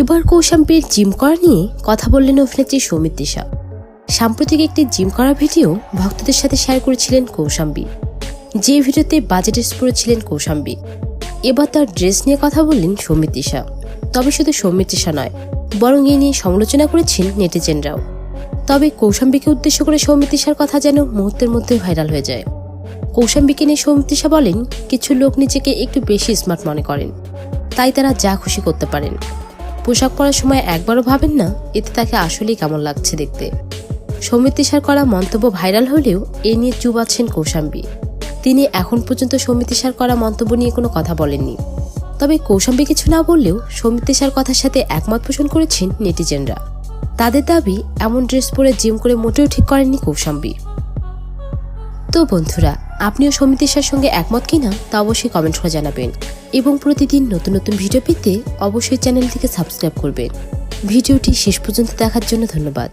এবার কৌশাম্বীর জিম করা নিয়ে কথা বললেন অভিনেত্রী সৌমিত দিশা সাম্প্রতিক একটি জিম করা ভিডিও ভক্তদের সাথে শেয়ার করেছিলেন কৌশাম্বী যে ভিডিওতে বাজেট ড্রেস পরেছিলেন কৌশাম্বী এবার তার ড্রেস নিয়ে কথা বললেন সৌমিত দিশা তবে শুধু সৌমিত দিশা নয়, বরং এ নিয়ে সমালোচনা করেছেন নেটিজেনরাও। তবে কৌশাম্বীকে উদ্দেশ্য করে সৌমিত দিশার কথা যেন মুহূর্তের মধ্যে ভাইরাল হয়ে যায়। কৌশাম্বীকে নিয়ে সৌমিত দিশা বলেন, কিছু লোক নিজেকে একটু বেশি স্মার্ট মনে করেন। তাই তারা যা খুশি করতে পারেন। পোশাক পরার সময় একবারও ভাবেন না, এতে তাকে আসলেই কেমন লাগছে দেখতে। সৌমিত দিশার করা মন্তব্য ভাইরাল হলেও এ নিয়ে চুপ আছেন কৌশাম্বী। তিনি এখন পর্যন্ত সৌমিত দিশার করা মন্তব্য নিয়ে কোনো কথা বলেননি। তবে কৌশাম্বী কিছু না বললেও সৌমিত দিশার কথার সাথে একমত পোষণ করেছেন নেটিজেনরা। তাদের দাবি, এমন ড্রেস পরে জিম করে মোটেও ঠিক করেননি কৌশাম্বী। তো বন্ধুরা, আপনিও সমিতির দিশার সঙ্গে একমত কিনা তা অবশ্যই কমেন্ট করে জানাবেন। এবং প্রতিদিন নতুন নতুন ভিডিও পেতে অবশ্যই চ্যানেলটিকে সাবস্ক্রাইব করবেন। ভিডিওটি শেষ পর্যন্ত দেখার জন্য ধন্যবাদ।